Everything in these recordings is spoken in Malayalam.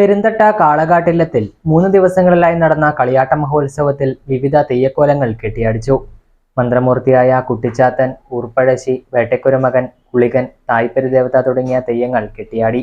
പെരുന്തട്ട കാളകാട്ടില്ലത്തിൽ മൂന്ന് ദിവസങ്ങളിലായി നടന്ന കളിയാട്ട മഹോത്സവത്തിൽ വിവിധ തെയ്യക്കോലങ്ങൾ കെട്ടിയടിച്ചു. മന്ത്രമൂർത്തിയായ കുട്ടിച്ചാത്തൻ ഊർപ്പഴശ്ശി വേട്ടക്കുരമകൻ കുളികൻ തായ്പരി ദേവത തുടങ്ങിയ തെയ്യങ്ങൾ കെട്ടിയാടി.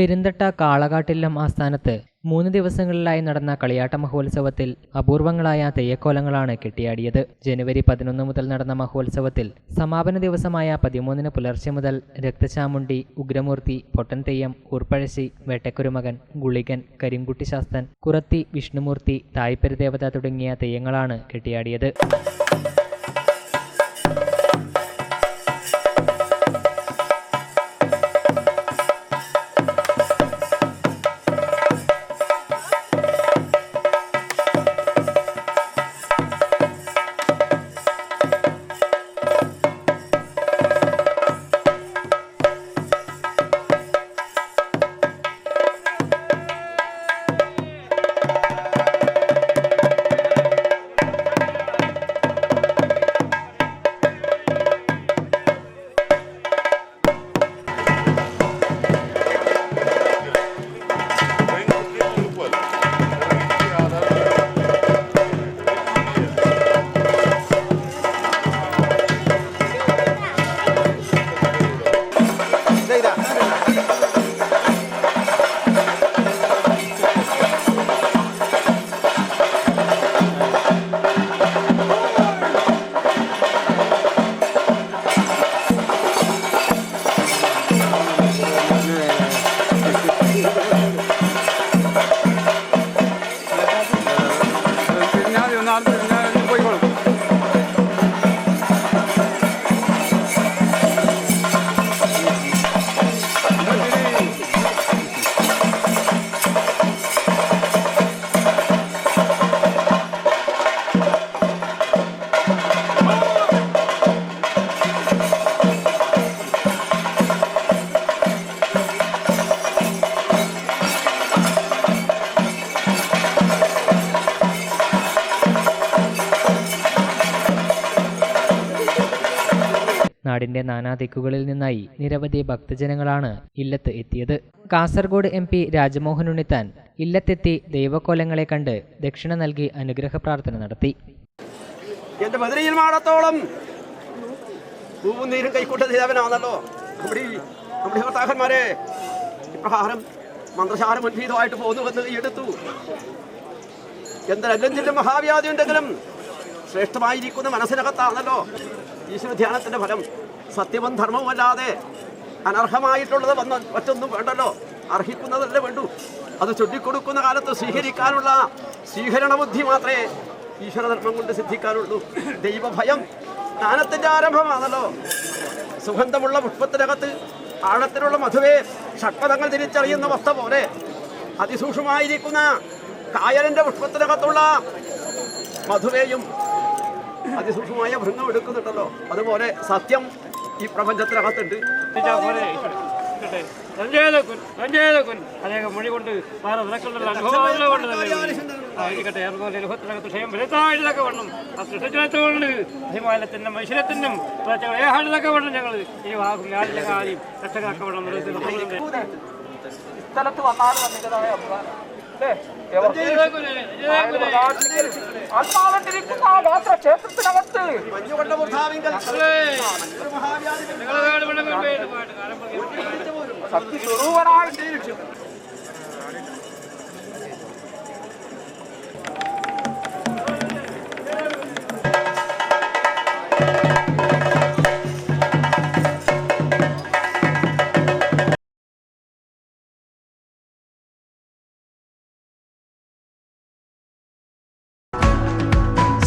Perunthatta Kalakattillam ആസ്ഥാനത്ത് മൂന്ന് ദിവസങ്ങളിലായി നടന്ന കളിയാട്ട മഹോത്സവത്തിൽ അപൂർവങ്ങളായ തെയ്യക്കോലങ്ങളാണ് കെട്ടിയാടിയത്. ജനുവരി പതിനൊന്ന് മുതൽ നടന്ന മഹോത്സവത്തിൽ സമാപന ദിവസമായ പതിമൂന്നിന് പുലർച്ചെ മുതൽ രക്തചാമുണ്ടി ഉഗ്രമൂർത്തി പൊട്ടൻ തെയ്യം ഊർപ്പഴശ്ശി വേട്ടക്കുരുമകൻ ഗുളികൻ കരിങ്കുട്ടി ശാസ്തൻ കുറത്തി വിഷ്ണുമൂർത്തി തായ്പരി ദേവത തുടങ്ങിയ തെയ്യങ്ങളാണ് കെട്ടിയാടിയത്. നാടിന്റെ നാനാദിക്കുകളിൽ നിന്നായി നിരവധി ഭക്തജനങ്ങളാണ് ഇല്ലത്ത് എത്തിയത്. കാസർഗോഡ് എം പി രാജമോഹൻ ഉണ്ണിത്താൻ ഇല്ലത്തെത്തി ദൈവക്കോലങ്ങളെ കണ്ട് ദക്ഷിണ നൽകി അനുഗ്രഹ പ്രാർത്ഥന നടത്തി. എന്റെ പോകുന്നുവെന്ന് എടുത്തു. മഹാവ്യാധി ഉണ്ടെങ്കിലും ശ്രേഷ്ഠമായിരിക്കുന്ന മനസ്സിനകത്താണല്ലോ. ഈശ്വര ധ്യാനത്തിന്റെ ഫലം. സത്യവും ധർമ്മവുമല്ലാതെ അനർഹമായിട്ടുള്ളത് വന്ന മറ്റൊന്നും വേണ്ടല്ലോ. അർഹിക്കുന്നതല്ലേ വേണ്ടു. അത് ചൊല്ലിക്കൊടുക്കുന്ന കാലത്ത് സ്വീകരിക്കാനുള്ള സ്വീകരണ ബുദ്ധി മാത്രമേ ഈശ്വരധർമ്മം കൊണ്ട് സിദ്ധിക്കാനുള്ളൂ. ദൈവഭയം ജ്ഞാനത്തിന്റെ ആരംഭമാണല്ലോ. സുഗന്ധമുള്ള പുഷ്പത്തിനകത്ത് ആഴത്തിലുള്ള മധുവേ ഷഡ്പഥങ്ങൾ തിരിച്ചറിയുന്ന വസ്ത പോലെ അതിസൂക്ഷ്മമായിരിക്കുന്ന കായലിന്റെ പുഷ്പത്തിനകത്തുള്ള മധുവേയും അതിസൂക്ഷ്മമായ ഭൃംഗം എടുക്കുന്നുണ്ടല്ലോ. അതുപോലെ സത്യം ഈ പ്രപഞ്ചത്തിനകത്തുണ്ട് സഞ്ജയതക്കുൻ സഞ്ജയതക്കുൻ അദ്ദേഹം മൊഴി കൊണ്ട് വേറെ നിനക്കുള്ള അനുഭവങ്ങളെ കൊണ്ട് തന്നെ ആയിരിക്കട്ടെ അതുപോലെ ലോകത്തിനകത്ത് ക്ഷയം വലുതായിട്ടൊക്കെ വേണം ആ സൃഷ്ടിച്ചതുകൊണ്ട് ഹിമാലയത്തിനും മനുഷ്യരത്തിനും ഏഹാണിതൊക്കെ വേണം ഞങ്ങൾ ഈ വാക്കും ഞാനിലെ കാര്യം രക്ഷകാക്ക വേണം സ്ഥലത്ത് വന്നാണ് വന്നിട്ടതായ അഭിമാനം അല്ലേ? ആത്മാവിട്ടിരിക്കുന്ന ആ ഗാത്ര ക്ഷേത്രത്തിനകത്ത്. സത്യസ്വരൂപനായിട്ട്